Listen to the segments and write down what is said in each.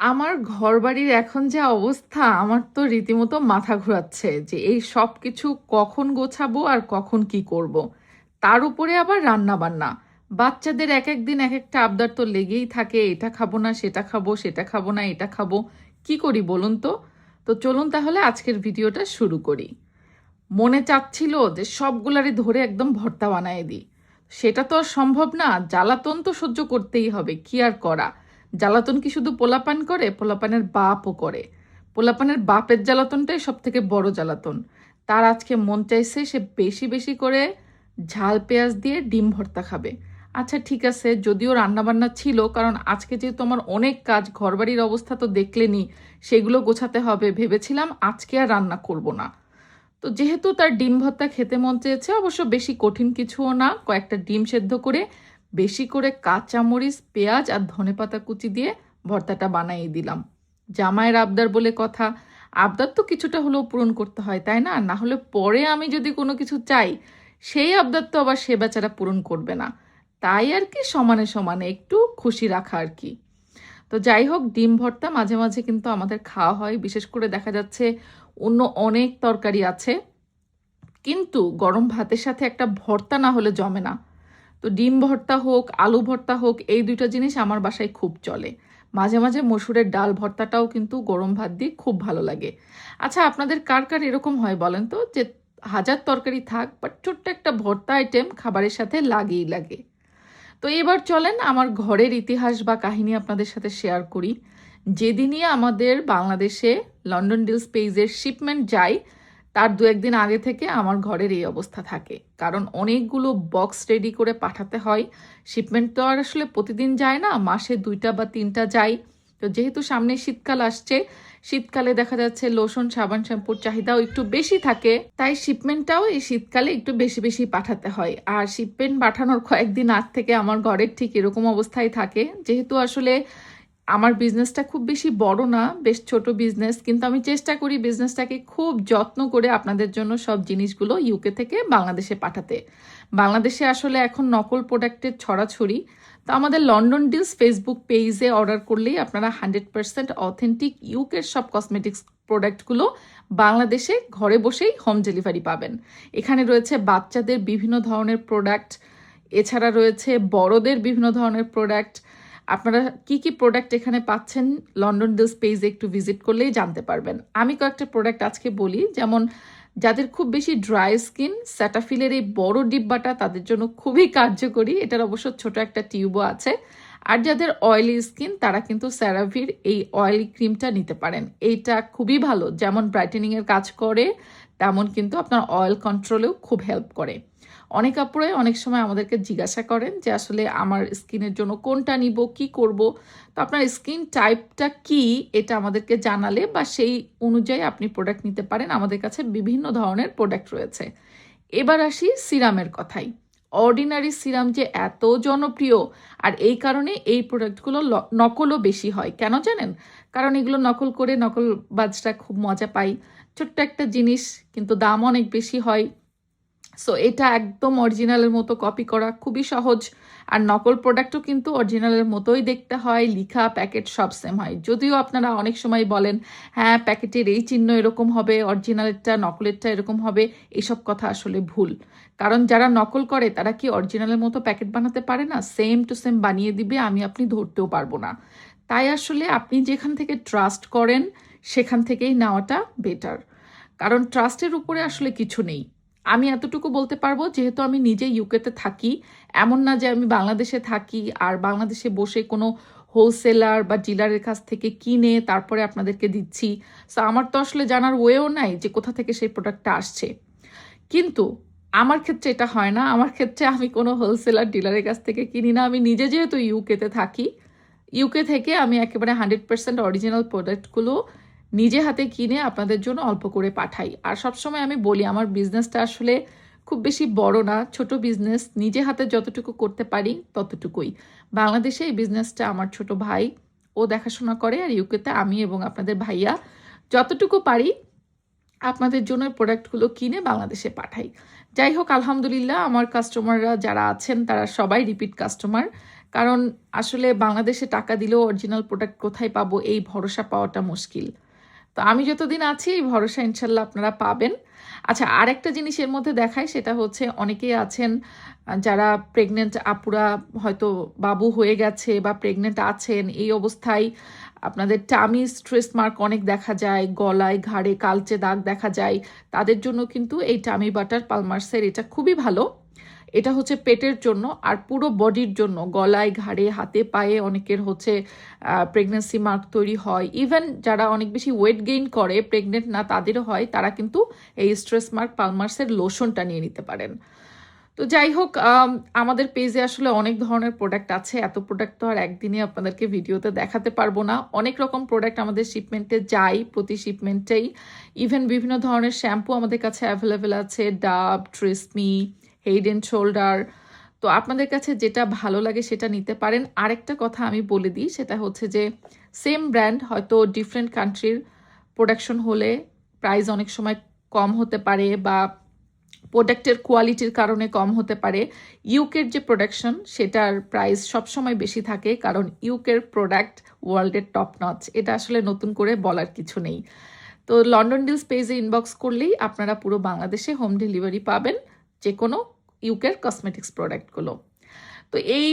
আমার ঘরবাড়ির এখন যা অবস্থা, আমার তো রীতিমতো মাথা ঘোরাচ্ছে যে এই সব কিছু কখন গোছাবো আর কখন কি করব। তার উপরে আবার রান্না বান্না বাচ্চাদের এক এক দিন এক একটা আবদার তো লেগেই থাকে, এটা খাব না, সেটা খাব সেটা খাব না, এটা খাব। কি করি বলুন তো? তো চলুন তাহলে আজকের ভিডিওটা শুরু করি। মনে চাচ্ছিল যে সবগুলারই ধরে একদম ভর্তা বানায় দিই। সেটা তো আর সম্ভব না, জ্বালাতন তো সহ্য করতেই হবে, কি আর করা? জ্বালাতন কি শুধু পোলাপান করে? পোলাপানের বাপও করে। পোলাপানের বাপের জ্বালাতনটাই সব থেকে বড় জ্বালাতন। তার আজকে মন চাইছে সে বেশি বেশি করে ঝাল পেঁয়াজ দিয়ে ডিম ভর্তা খাবে। আচ্ছা ঠিক আছে, যদিও রান্নাবান্না ছিল, কারণ আজকে যেহেতু আমার অনেক কাজ, ঘরবাড়ির অবস্থা তো দেখলেনি, সেগুলো গোছাতে হবে। ভেবেছিলাম আজকে আর রান্না করব না। তো যেহেতু তার ডিম ভর্তা খেতে মন চেয়েছে, অবশ্য বেশি কঠিন কিছুও না, কয়েকটা ডিম সেদ্ধ করে বেশি করে কাঁচামরিচ, পেঁয়াজ আর ধনেপাতা কুচি দিয়ে ভর্তাটা বানিয়ে দিলাম। জামাইয়ের আবদার বলে কথা। আবদার তো কিছুটা হলেও পূরণ করতে হয়, তাই না? না হলে পরে আমি যদি কোনো কিছু চাই, সেই আবদার তো আবার সে বেচারা পূরণ করবে না। তাই আর কি সমানে সমানে একটু খুশি রাখা আর কি। তো যাই হোক, ডিম ভর্তা মাঝে মাঝে কিন্তু আমাদের খাওয়া হয়। বিশেষ করে দেখা যাচ্ছে অন্য অনেক তরকারি আছে। কিন্তু গরম ভাতের সাথে একটা ভর্তা না হলে জমে না। তো ডিম ভর্তা হোক, আলু ভর্তা হোক, এই দুইটা জিনিস আমার বাসায় খুব চলে। মাঝে মাঝে মসুরের ডাল ভর্তাটাও কিন্তু গরম ভাত দিয়ে খুব ভালো লাগে। আচ্ছা আপনাদের কার কার এরকম হয় বলেন তো? যে হাজার তরকারি থাক বাট ছোট্ট একটা ভর্তা আইটেম খাবারের সাথে লাগেই লাগে। তো এবার চলেন আমার ঘরের ইতিহাস বা কাহিনী আপনাদের সাথে শেয়ার করি। যেদিনই আমাদের বাংলাদেশে লন্ডন ডিলস পেজের শিপমেন্ট যায় তার দু একদিন আগে থেকে আমার ঘরের এই অবস্থা থাকে। কারণ অনেকগুলো বক্স রেডি করে পাঠাতে হয়। শিপমেন্ট তো আর আসলে প্রতিদিন যায় না, মাসে দুইটা বা তিনটা যায়। তো যেহেতু সামনে শীতকাল আসছে, শীতকালে দেখা যাচ্ছে লোশন সাবান, শ্যাম্পুর চাহিদাও একটু বেশি থাকে। তাই শিপমেন্টটাও এই শীতকালে একটু বেশি বেশি পাঠাতে হয়। আর শিপমেন্ট পাঠানোর কয়েকদিন আগ থেকে আমার ঘরের ঠিক এরকম অবস্থায় থাকে। যেহেতু আসলে আমার বিজনেসটা খুব বেশি বড় না, বেশ ছোট বিজনেস কিন্তু আমি চেষ্টা করি বিজনেসটাকে খুব যত্ন করে আপনাদের জন্য সব জিনিসগুলো ইউকে থেকে বাংলাদেশে পাঠাতে। বাংলাদেশে আসলে এখন নকল প্রোডাক্টের ছড়াছড়ি। তো আমাদের লন্ডন ডিলস ফেসবুক পেজে অর্ডার করলেই আপনারা হান্ড্রেড পার্সেন্ট অথেন্টিক ইউকের সব কসমেটিক্স প্রোডাক্টগুলো বাংলাদেশে ঘরে বসেই হোম ডেলিভারি পাবেন। এখানে রয়েছে বাচ্চাদের বিভিন্ন ধরনের প্রোডাক্ট এছাড়া রয়েছে বড়দের বিভিন্ন ধরনের প্রোডাক্ট আপনারা কি কি প্রোডাক্ট এখানে পাচ্ছেন লন্ডন ডিলস পেজে একটু ভিজিট করলেই জানতে পারবেন। আমি কয়েকটা প্রোডাক্ট আজকে বলি, যেমন যাদের খুব বেশি ড্রাই স্কিন স্যাটাফিলের এই বড় ডিব্বাটা তাদের জন্য খুবই কার্যকরী, এটার অবশ্য ছোট একটা টিউবও আছে। আর যাদের অয়েলি স্কিন তারা কিন্তু স্যারাভির এই অয়েলি ক্রিমটা নিতে পারেন। এইটা খুবই ভালো, যেমন ব্রাইটেনিংয়ের কাজ করে, তেমন কিন্তু আপনার অয়েল কন্ট্রোলেও খুব হেল্প করে। অনেক আপুরে অনেক সময় আমাদেরকে জিজ্ঞাসা করেন যে, আসলে আমার স্কিনের জন্য কোনটা নিব, কি করব? তো আপনার স্কিন টাইপটা কি, এটা আমাদেরকে জানালে বা সেই অনুযায়ী আপনি প্রোডাক্ট নিতে পারেন। আমাদের কাছে বিভিন্ন ধরনের প্রোডাক্ট রয়েছে। এবার আসি সিরামের কথাই। অর্ডিনারি সিরাম যে এত জনপ্রিয়, আর এই কারণে এই প্রোডাক্টগুলো নকলও বেশি হয়। কেন জানেন? কারণ এগুলো নকল করে নকল বাজটা খুব মজা পাই। ছোট্ট একটা জিনিস, কিন্তু দাম অনেক বেশি হয়। সো এটা একদম অরিজিনালের মতো কপি করা খুবই সহজ। আর নকল প্রোডাক্টও কিন্তু অরিজিনালের মতোই দেখতে হয়, লিখা প্যাকেট সব সেম হয়। যদিও আপনারা অনেক সময় বলেন হ্যাঁ প্যাকেটের এই চিহ্ন এরকম হবে অরিজিনালেরটা নকলেরটা এরকম হবে এসব কথা আসলে ভুল। কারণ যারা নকল করে, তারা কি অরিজিনালের মতো প্যাকেট বানাতে পারে না? সেম টু সেম বানিয়ে দিবে, আমি আপনি ধরতেও পারব না। তাই আসলে আপনি যেখান থেকে ট্রাস্ট করেন, সেখান থেকেই নেওয়াটা বেটার কারণ ট্রাস্টের উপরে আসলে কিছু নেই। আমি এতটুকু বলতে পারব, যেহেতু আমি নিজে ইউকেতে থাকি, এমন না যে আমি বাংলাদেশে থাকি আর বাংলাদেশে বসে কোনো হোলসেলার বা ডিলারের কাছ থেকে কিনে তারপরে আপনাদেরকে দিচ্ছি। সো আমার তো আসলে জানার ওয়েও নাই যে কোথা থেকে সেই প্রোডাক্টটা আসছে। কিন্তু আমার ক্ষেত্রে এটা হয় না। আমার ক্ষেত্রে আমি কোনো হোলসেলার ডিলারের কাছ থেকে কিনি না। আমি নিজে যেহেতু ইউকেতে থাকি ইউকে থেকে আমি একেবারে হান্ড্রেড পার্সেন্ট অরিজিনাল প্রোডাক্টগুলো নিজে হাতে কিনে আপনাদের জন্য অল্প করে পাঠাই। আর সবসময় আমি বলি, আমার বিজনেসটা আসলে খুব বেশি বড় না, ছোট বিজনেস নিজে হাতে যতটুকু করতে পারি ততটুকুই। বাংলাদেশে এই বিজনেসটা আমার ছোট ভাই, ও দেখাশোনা করে আর ইউকেতে আমি এবং আপনাদের ভাইয়া যতটুকু পারি আপনাদের জন্য প্রোডাক্টগুলো কিনে বাংলাদেশে পাঠাই। যাই হোক, আলহামদুলিল্লাহ আমার কাস্টমাররা যারা আছেন, তারা সবাই রিপিট কাস্টমার কারণ আসলে বাংলাদেশে টাকা দিলেও অরিজিনাল প্রোডাক্ট কোথায় পাবো? এই ভরসা পাওয়াটা মুশকিল। তো আমি যতদিন আছি, এই ভরসা ইনশাল্লাহ আপনারা পাবেন। আচ্ছা আরেকটা জিনিস এর মধ্যে দেখায় সেটা হচ্ছে অনেকেই আছেন যারা প্রেগনেন্ট আপুরা হয়তো বাবু হয়ে গেছে বা প্রেগনেন্ট আছেন, এই অবস্থায় আপনাদের টামি স্ট্রেস মার্ক অনেক দেখা যায়, গলায় ঘাড়ে, কালচে দাগ দেখা যায়। তাদের জন্য কিন্তু এই টামি বাটার পালমার্সের এটা খুবই ভালো। এটা হচ্ছে পেটের জন্য আর পুরো বডির জন্য, গলায়, ঘাড়ে, হাতে, পায়ে অনেকের হচ্ছে প্রেগনেন্সি মার্ক তৈরি হয়। ইভেন যারা অনেক বেশি ওয়েট গেইন করে প্রেগনেন্ট না তাদেরও হয়, তারা কিন্তু এই স্ট্রেস মার্ক পালমার্সের লোশনটা নিয়ে নিতে পারেন। তো যাই হোক আমাদের পেজে আসলে অনেক ধরনের প্রোডাক্ট আছে। এত প্রোডাক্ট তো আর একদিনে আপনাদেরকে ভিডিওতে দেখাতে পারব না। অনেক রকম প্রোডাক্ট আমাদের শিপমেন্টে যায়, প্রতি শিপমেন্টেই ইভেন বিভিন্ন ধরনের শ্যাম্পু আমাদের কাছে অ্যাভেলেবেল আছে ডাব ট্রেসমি হেড অ্যান্ড শোল্ডার তো আপনাদের কাছে যেটা ভালো লাগে সেটা নিতে পারেন। আরেকটা কথা আমি বলে দিই, সেটা হচ্ছে যে সেম ব্র্যান্ড হয়তো ডিফারেন্ট কান্ট্রির প্রোডাকশন হলে প্রাইস অনেক সময় কম হতে পারে বা প্রোডাক্টের কোয়ালিটির কারণে কম হতে পারে। ইউকের যে প্রোডাকশন সেটার প্রাইস সবসময় বেশি থাকে কারণ ইউকের প্রোডাক্ট ওয়ার্ল্ডের টপ নচ এটা আসলে নতুন করে বলার কিছু নেই। তো লন্ডন ডিলস পেজে ইনবক্স করলেই আপনারা পুরো বাংলাদেশে হোম ডেলিভারি পাবেন। যে কোনো ইউকের কসমেটিক্স প্রোডাক্টগুলো তো এই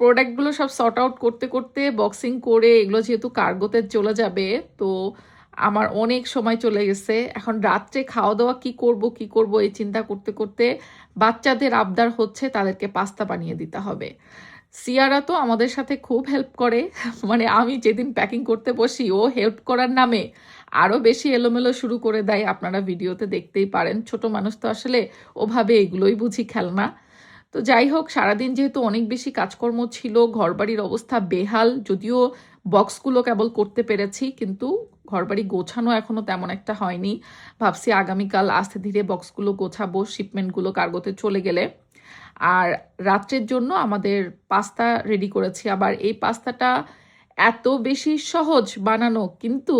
প্রোডাক্টগুলো সব সর্ট আউট করতে করতে বক্সিং করে এগুলো যেহেতু কার্গোতে চলে যাবে, তো আমার অনেক সময় চলে গেছে। এখন রাত্রে খাওয়া দাওয়া কি করব কি করব এই চিন্তা করতে করতে বাচ্চাদের আবদার হচ্ছে তাদেরকে পাস্তা বানিয়ে দিতে হবে। সিয়ারা তো আমাদের সাথে খুব হেল্প করে। মানে আমি যেদিন প্যাকিং করতে বসি, ও হেল্প করার নামে আরও বেশি এলোমেলো শুরু করে দেয়। আপনারা ভিডিওতে দেখতেই পারেন। ছোট মানুষ তো আসলে ওভাবে এগুলোই বুঝি খেলনা। তো যাই হোক, সারাদিন যেহেতু অনেক বেশি কাজকর্ম ছিল, ঘরবাড়ির অবস্থা বেহাল, যদিও বক্সগুলো কেবল করতে পেরেছি, কিন্তু ঘরবাড়ি গোছানো এখনও তেমন একটা হয়নি। ভাবছি আগামীকাল আস্তে ধীরে বক্সগুলো গোছাবো শিপমেন্টগুলো কার্গোতে চলে গেলে। আর রাত্রের জন্য আমাদের পাস্তা রেডি করেছি। আবার এই পাস্তাটা এত বেশি সহজ বানানো, কিন্তু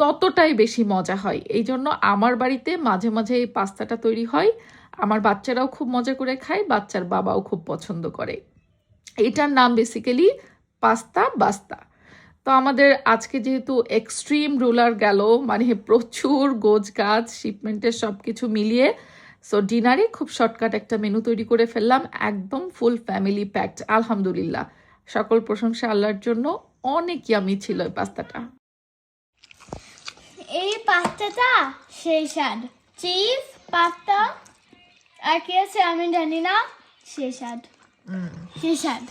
ততটাই বেশি মজা হয়। এই জন্য আমার বাড়িতে মাঝে মাঝে এই পাস্তাটা তৈরি হয়। আমার বাচ্চারাও খুব মজা করে খায়, বাচ্চার বাবাও খুব পছন্দ করে। এটার নাম বেসিক্যালি পাস্তা বাস্তা। তো আমাদের আজকে যেহেতু এক্সট্রিম রুলার গেল মানে প্রচুর গোজ গাছ শিপমেন্টের সব কিছু মিলিয়ে সো ডিনারে খুব শর্টকাট একটা মেনু তৈরি করে ফেললাম, একদম ফুল ফ্যামিলি প্যাকড আলহামদুলিল্লাহ। সকল প্রশংসা আল্লাহর জন্য, অনেক ইয়ামি ছিল এই পাস্তাটা। পাস্তাটা? সেই স্বাদ। চিজ পাস্তা আর কি আছে আমি জানি না সেই স্বাদ। সেই স্বাদ।